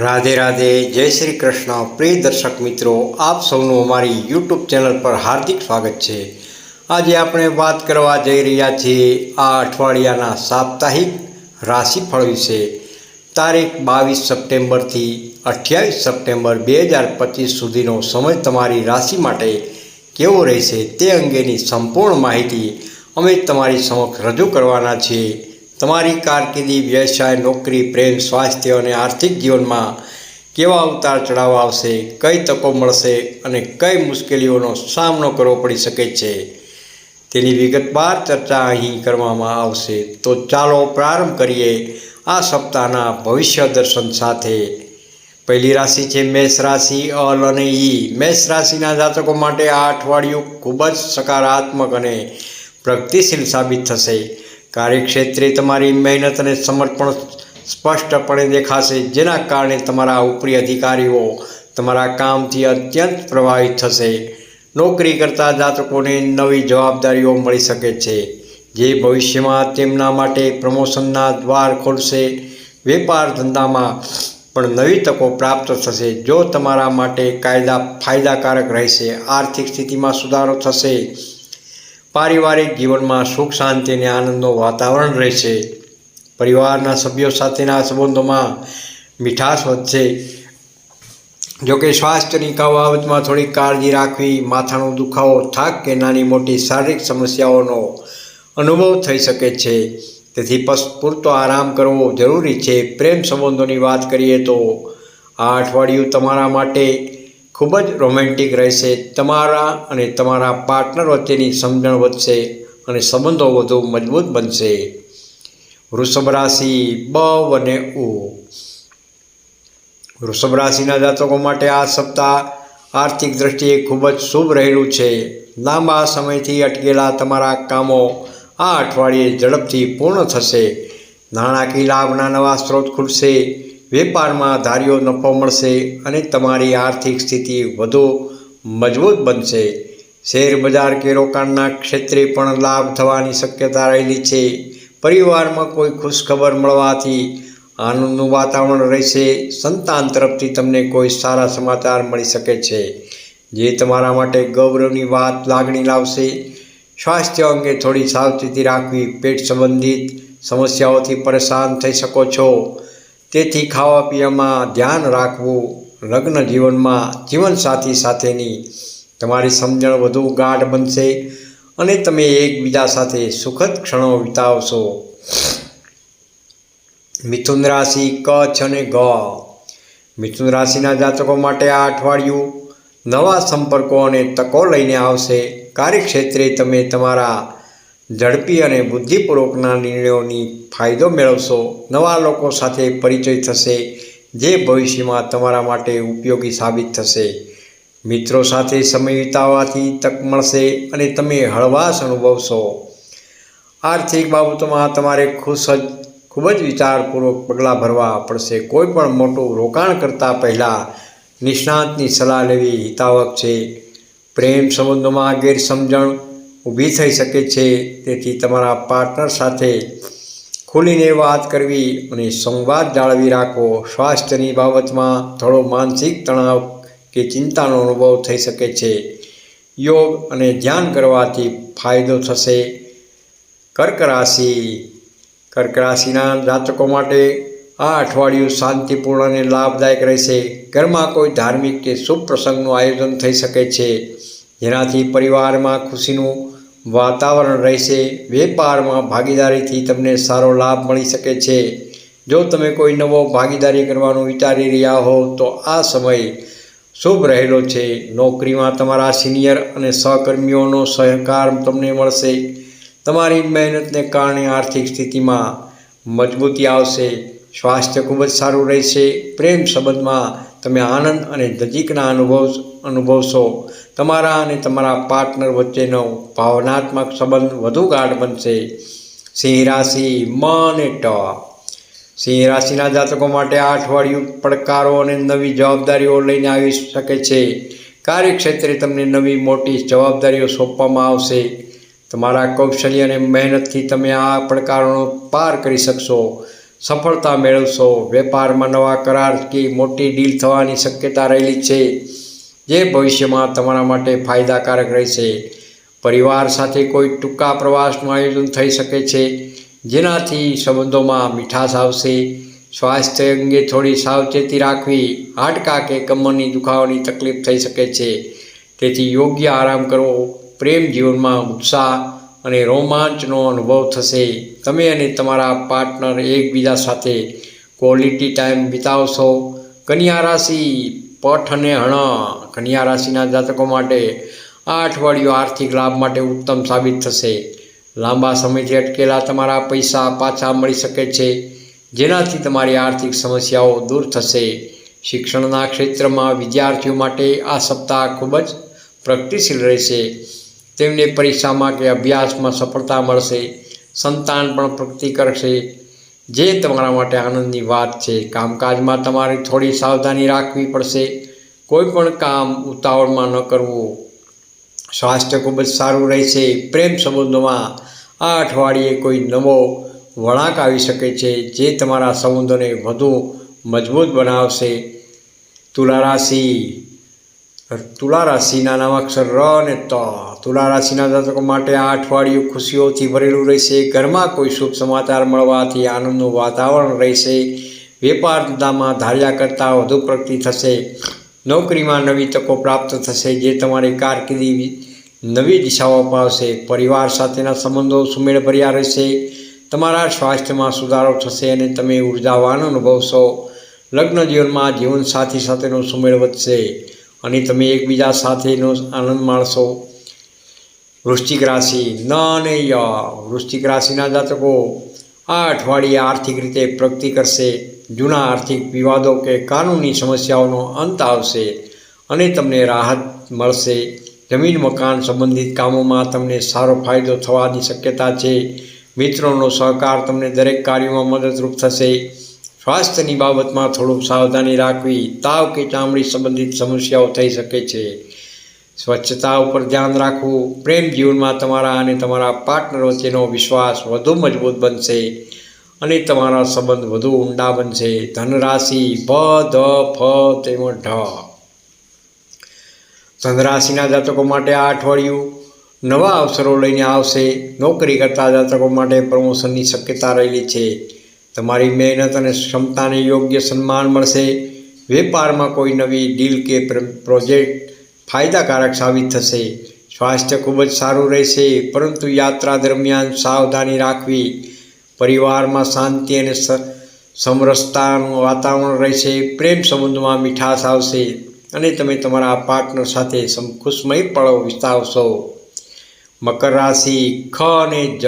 રાધે રાધે, જય શ્રી કૃષ્ણ. પ્રિય દર્શક મિત્રો, આપ સૌનું અમારી યુટ્યુબ ચેનલ પર હાર્દિક સ્વાગત છે. આજે આપણે વાત કરવા જઈ રહ્યા છીએ આ અઠવાડિયાના સાપ્તાહિક રાશિફળ વિશે. તારીખ બાવીસ સપ્ટેમ્બરથી અઠ્યાવીસ સપ્ટેમ્બર બે હજાર પચીસ સુધીનો સમય તમારી રાશિ માટે કેવો રહેશે તે અંગેની સંપૂર્ણ માહિતી અમે તમારી સમક્ષ રજૂ કરવાના છીએ. તમારી કારકિર્દી, વ્યવસાય, નોકરી, પ્રેમ, સ્વાસ્થ્ય અને આર્થિક જીવનમાં કેવા ઉતાર ચઢાવ આવશે, કઈ તકો મળશે અને કઈ મુશ્કેલીઓનો સામનો કરવો પડી શકે છે, તેની વિગતવાર ચર્ચા અહીં કરવામાં આવશે. તો ચાલો પ્રારંભ કરીએ આ સપ્તાહના ભવિષ્ય દર્શન સાથે. પહેલી રાશિ છે મેષ રાશિ, અલ અને ઈ. મેષ રાશિના જાતકો માટે આ અઠવાડિયું ખૂબ જ સકારાત્મક અને પ્રગતિશીલ સાબિત થશે. કાર્યક્ષેત્રે તમારી મહેનત અને સમર્પણ સ્પષ્ટપણે દેખાશે, જેના કારણે તમારા ઉપરી અધિકારીઓ તમારા કામથી અત્યંત પ્રભાવિત થશે. નોકરી કરતા જાતકોને નવી જવાબદારીઓ મળી શકે છે. જે ભવિષ્યમાં તેમના માટે પ્રમોશનના દ્વાર ખોલશે, વેપાર ધંધામાં પણ નવી તકો પ્રાપ્ત થશે. જો તમારા માટે કાયદા ફાયદાકારક રહેશે, આર્થિક સ્થિતિમાં સુધારો થશે પારિવારિક જીવનમાં સુખ, શાંતિ અને આનંદનું વાતાવરણ રહેશે. પરિવારના સભ્યો સાથેના સંબંધોમાં મીઠાશ વધશે. જોકે સ્વાસ્થ્યની બાબતમાં થોડી કાળજી રાખવી, માથાનો દુખાવો, થાક કે નાની મોટી શારીરિક સમસ્યાઓનો અનુભવ થઈ શકે છે. તેથી પૂરતો આરામ કરવો જરૂરી છે. પ્રેમ સંબંધોની વાત કરીએ તો આ અઠવાડિયું તમારા માટે ખૂબ જ રોમેન્ટિક રહેશે. તમારા અને તમારા પાર્ટનર વચ્ચેની સમજણ વધશે અને સંબંધો વધુ મજબૂત બનશે. વૃષભ રાશિ બ અને ઉ. વૃષભ રાશિના જાતકો માટે આ સપ્તાહ આર્થિક દ્રષ્ટિએ ખૂબ જ શુભ રહેલું છે. લાંબા સમયથી અટકેલા તમારા કામો આ અઠવાડિયે ઝડપથી પૂર્ણ થશે. નાણાકીય લાભના નવા સ્ત્રોત ખુલશે વેપારમાં ધાર્યો નફો મળશે અને તમારી આર્થિક સ્થિતિ વધુ મજબૂત બનશે. શેર બજાર કે રોકાણના ક્ષેત્રે પણ લાભ થવાની શક્યતા રહેલી છે. પરિવારમાં કોઈ ખુશખબર મળવાથી આનંદનું વાતાવરણ રહેશે. સંતાન તરફથી તમને કોઈ સારા સમાચાર મળી શકે છે, જે તમારા માટે ગૌરવની વાત લાગણી લાવશે. સ્વાસ્થ્ય અંગે થોડી સાવચેતી રાખવી. પેટ સંબંધિત સમસ્યાઓથી પરેશાન થઈ શકો છો. તેથી ખાવા પીવામાં ધ્યાન રાખવું લગ્ન જીવનમાં જીવનસાથી સાથેની તમારી સમજણ વધુ ગાઢ બનશે અને તમે એકબીજા સાથે સુખદ ક્ષણો વિતાવશો. મિથુન રાશિ કચ્છ અને ગ. મિથુન રાશિના જાતકો માટે આ અઠવાડિયું નવા સંપર્કો અને તકો લઈને આવશે. કાર્યક્ષેત્રે તમે તમારા ઝડપી અને બુદ્ધિપૂર્વકના નિર્ણયોની ફાયદો મેળવશો. નવા લોકો સાથે પરિચય થશે, જે ભવિષ્યમાં તમારા માટે ઉપયોગી સાબિત થશે. મિત્રો સાથે સમય વિતાવવાથી તક મળશે અને તમે હળવાશ અનુભવશો. આર્થિક બાબતોમાં તમારે ખુશ જ, ખૂબ જ વિચારપૂર્વક પગલાં ભરવા પડશે. કોઈ પણ મોટું રોકાણ કરતાં પહેલાં નિષ્ણાંતની સલાહ લેવી હિતાવક છે. પ્રેમ સંબંધોમાં ગેરસમજણ ઊભી થઈ શકે છે. તેથી તમારા પાર્ટનર સાથે ખુલીને વાત કરવી અને સંવાદ જાળવી રાખવો સ્વાસ્થ્યની બાબતમાં થોડો માનસિક તણાવ કે ચિંતાનો અનુભવ થઈ શકે છે. યોગ અને ધ્યાન કરવાથી ફાયદો થશે. કર્ક રાશિ. કર્ક રાશિના જાતકો માટે આ અઠવાડિયું શાંતિપૂર્ણ અને લાભદાયક રહેશે. ઘરમાં કોઈ ધાર્મિક કે શુભ પ્રસંગનું આયોજન થઈ શકે છે. જેનાથી પરિવારમાં ખુશીનું વાતાવરણ રહેશે, વેપારમાં ભાગીદારીથી તમને સારો લાભ મળી શકે છે. જો તમે કોઈ નવો ભાગીદારી કરવાનું વિચારી રહ્યા હો, તો આ સમય શુભ રહેલો છે. નોકરીમાં તમારા સિનિયર અને સહકર્મીઓનો સહકાર તમને મળશે. તમારી મહેનતને કારણે આર્થિક સ્થિતિમાં મજબૂતી આવશે. સ્વાસ્થ્ય ખૂબ જ સારું રહેશે. પ્રેમ સંબંધમાં તમે આનંદ અને નજીકના અનુભવ અનુભવશો. તમારા અને તમારા પાર્ટનર વચ્ચેનો ભાવનાત્મક સંબંધ વધુ ગાઢ બનશે. સિંહ રાશિ મ અને ટ સિંહ રાશિના જાતકો માટે આ અઠવાડિયું પડકારો અને નવી જવાબદારીઓ લઈને આવી શકે છે. કાર્યક્ષેત્રે તમને નવી મોટી જવાબદારીઓ સોંપવામાં આવશે. તમારા કૌશલ્ય અને મહેનતથી તમે આ પડકારોનો પાર કરી શકશો. સફળતા મેળવશો. વેપારમાં નવા કરાર કે મોટી ડીલ થવાની શક્યતા રહેલી છે. જે ભવિષ્યમાં તમારા માટે ફાયદાકારક રહેશે. પરિવાર સાથે કોઈ ટૂંકા પ્રવાસનું આયોજન થઈ શકે છે, જેનાથી સંબંધોમાં મીઠાશ આવશે. સ્વાસ્થ્ય અંગે થોડી સાવચેતી રાખવી, હાડકા કે કમરની દુખાવાની તકલીફ થઈ શકે છે. તેથી યોગ્ય આરામ કરવો, પ્રેમ જીવનમાં ઉત્સાહ અને રોમાંચનો અનુભવ થશે. તમે અને તમારા પાર્ટનર એકબીજા સાથે ક્વોલિટી ટાઈમ વિતાવશો. કન્યા રાશિ પઠ અને હણ કન્યા રાશિના જાતકો માટે આ અઠવાડિયું આર્થિક લાભ માટે ઉત્તમ સાબિત થશે. લાંબા સમયથી અટકેલા તમારા પૈસા પાછા મળી શકે છે, જેનાથી તમારી આર્થિક સમસ્યાઓ દૂર થશે. શિક્ષણના ક્ષેત્રમાં વિદ્યાર્થીઓ માટે આ સપ્તાહ ખૂબ જ પ્રગતિશીલ રહેશે. તેમને પરીક્ષામાં કે અભ્યાસમાં સફળતા મળશે, સંતાન પણ પ્રગતિ કરશે. જે તમારા માટે આનંદની વાત છે, કામકાજમાં તમારે થોડી સાવધાની રાખવી પડશે. કોઈ પણ કામ ઉતાવળમાં ન કરવું. સ્વાસ્થ્ય ખૂબ જ સારું રહેશે. પ્રેમ સંબંધોમાં આ અઠવાડિયે કોઈ નવો વળાંક આવી શકે છે, જે તમારા સંબંધોને વધુ મજબૂત બનાવશે. તુલા રાશિ, તુલા રાશિના નામ અક્ષર ર અને ત. તુલા રાશિના જાતકો માટે આ અઠવાડિયું ખુશીઓથી ભરેલું રહેશે. ઘરમાં કોઈ શુભ સમાચાર મળવાથી આનંદનું વાતાવરણ રહેશે. વેપાર ધંધામાં ધાર્યા કરતાં વધુ પ્રગતિ થશે. નોકરીમાં નવી તકો પ્રાપ્ત થશે, જે તમારી કારકિર્દી નવી દિશાઓ અપાવશે. પરિવાર સાથેના સંબંધો સુમેળભર્યા રહેશે. તમારા સ્વાસ્થ્યમાં સુધારો થશે અને તમે ઉર્જાવાન અનુભવશો. લગ્ન જીવનમાં જીવનસાથી સાથેનો સુમેળ વધશે અને તમે એકબીજા સાથેનો આનંદ માણશો. વૃશ્ચિક રાશિ ન અને ય વૃશ્ચિક રાશિના જાતકો આ અઠવાડિયે આર્થિક રીતે પ્રગતિ કરશે, જૂના આર્થિક વિવાદો કે કાનૂની સમસ્યાઓનો અંત આવશે અને તમને રાહત મળશે. જમીન મકાન સંબંધિત કામોમાં તમને સારો ફાયદો થવાની શક્યતા છે. મિત્રોનો સહકાર તમને દરેક કાર્યોમાં મદદરૂપ થશે. સ્વાસ્થ્યની બાબતમાં થોડું સાવધાની રાખવી, તાવ કે ચામડી સંબંધિત સમસ્યાઓ થઈ શકે છે. સ્વચ્છતા ઉપર ધ્યાન રાખવું, પ્રેમ જીવનમાં તમારા અને તમારા પાર્ટનર વચ્ચેનો વિશ્વાસ વધુ મજબૂત બનશે અને તમારા સંબંધ વધુ ઊંડા બનશે. ધનરાશિ ભ ધ, ફ તેમજ ઢ. ધનરાશિના જાતકો માટે આ અઠવાડિયું નવા અવસરો લઈને આવશે. નોકરી કરતા જાતકો માટે પ્રમોશનની શક્યતા રહેલી છે. તમારી મહેનત અને ક્ષમતાને યોગ્ય સન્માન મળશે. વેપારમાં કોઈ નવી ડીલ કે પ્રોજેક્ટ ફાયદાકારક સાબિત થશે. સ્વાસ્થ્ય ખૂબ જ સારું રહેશે, પરંતુ યાત્રા દરમિયાન સાવધાની રાખવી. પરિવારમાં શાંતિ અને સમરસતાનું વાતાવરણ રહેશે, પ્રેમ સંબંધમાં મીઠાશ આવશે, અને તમે તમારા પાર્ટનર સાથે ખુશમય પળો વિતાવશો મકર રાશિ ખ અને જ.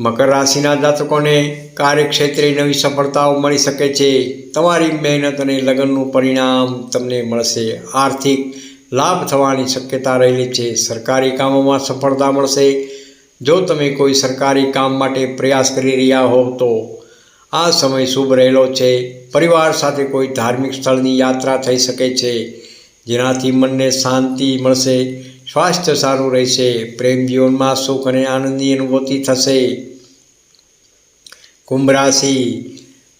મકર રાશિના જાતકોને કાર્યક્ષેત્રે નવી સફળતાઓ મળી શકે છે. તમારી મહેનત અને લગ્નનું પરિણામ તમને મળશે. આર્થિક લાભ થવાની શક્યતા રહેલી છે. સરકારી કામોમાં સફળતા મળશે. જો તમે કોઈ સરકારી કામ માટે પ્રયાસ કરી રહ્યા હોવ તો આ સમય શુભ રહેલો છે. પરિવાર સાથે કોઈ ધાર્મિક સ્થળની યાત્રા થઈ શકે છે. જેનાથી મનને શાંતિ મળશે. સ્વાસ્થ્ય સારું રહેશે, પ્રેમ જીવનમાં સુખ અને આનંદની અનુભૂતિ થશે. કુંભ રાશિ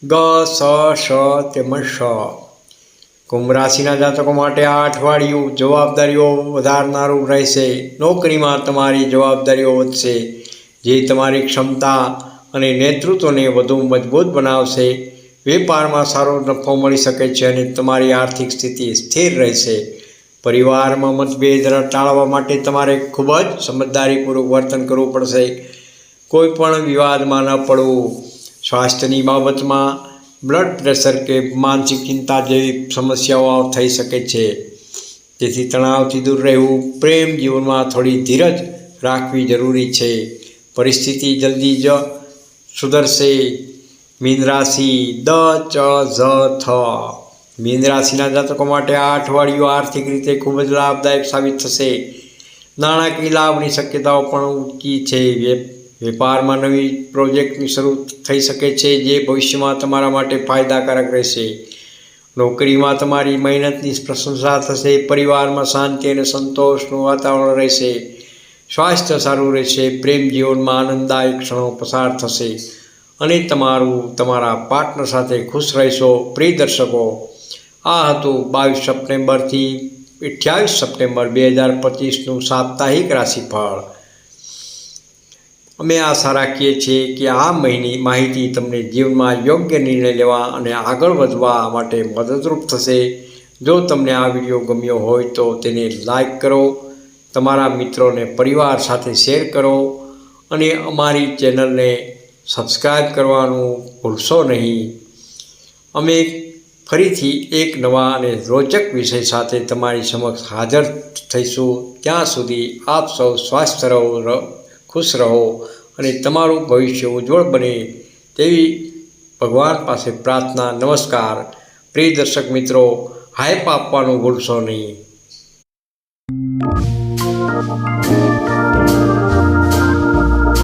ગ, સ શ તેમજ શ કુંભ રાશિના જાતકો માટે આ અઠવાડિયું જવાબદારીઓ વધારનારું રહેશે. નોકરીમાં તમારી જવાબદારીઓ વધશે. જે તમારી ક્ષમતા અને નેતૃત્વને વધુ મજબૂત બનાવશે. વેપારમાં સારો નફો મળી શકે છે અને તમારી આર્થિક સ્થિતિ સ્થિર રહેશે. પરિવારમાં મતભેદ ટાળવા માટે તમારે ખૂબ જ સમજદારીપૂર્વક વર્તન કરવું પડશે. કોઈ પણ વિવાદમાં ન પડવું. સ્વાસ્થ્યની બાબતમાં બ્લડ પ્રેશર કે માનસિક ચિંતા જેવી સમસ્યાઓ થઈ શકે છે. તેથી તણાવથી દૂર રહેવું, પ્રેમ જીવનમાં થોડી ધીરજ રાખવી જરૂરી છે. પરિસ્થિતિ જલ્દી જ સુધરશે. મીન રાશિ દ, ચ, ઝ, થ. મીન રાશિના જાતકો માટે આ અઠવાડિયું આર્થિક રીતે ખૂબ જ લાભદાયક સાબિત થશે. નાણાકીય લાભની શક્યતાઓ પણ ઊંચી છે. વેપારમાં નવી પ્રોજેક્ટની શરૂ થઈ શકે છે, જે ભવિષ્યમાં તમારા માટે ફાયદાકારક રહેશે. નોકરીમાં તમારી મહેનતની પ્રશંસા થશે, પરિવારમાં શાંતિ અને સંતોષનું વાતાવરણ રહેશે, સ્વાસ્થ્ય સારું રહેશે, પ્રેમ જીવનમાં આનંદદાયક ક્ષણો પસાર થશે અને તમારું, તમારા પાર્ટનર સાથે ખુશ રહેશો, પ્રિય દર્શકો. આ હતું બાવીસ સપ્ટેમ્બરથી અઠ્યાવીસ સપ્ટેમ્બર બે હજાર પચીસનું સાપ્તાહિક રાશિફળ. અમે આશા રાખીએ છીએ કે આ મહિની માહિતી તમને જીવનમાં યોગ્ય નિર્ણય લેવા અને આગળ વધવા માટે મદદરૂપ થશે. જો તમને આ વીડિયો ગમ્યો હોય તો તેને લાઈક કરો, તમારા મિત્રોને પરિવાર સાથે શેર કરો અને અમારી ચેનલને સબસ્ક્રાઈબ કરવાનું ભૂલશો નહીં. અમે ફરીથી એક નવા અને રોચક વિષય સાથે તમારી સમક્ષ હાજર થઈશું. ત્યાં સુધી આપ સૌ સ્વાસ્થ્ય રહો ખુશ રહો અને તમારું ભવિષ્ય ઉજ્જવળ બને તેવી ભગવાન પાસે પ્રાર્થના, નમસ્કાર. પ્રિય દર્શક મિત્રો હાઈપ આપવાનું ભૂલશો નહીં.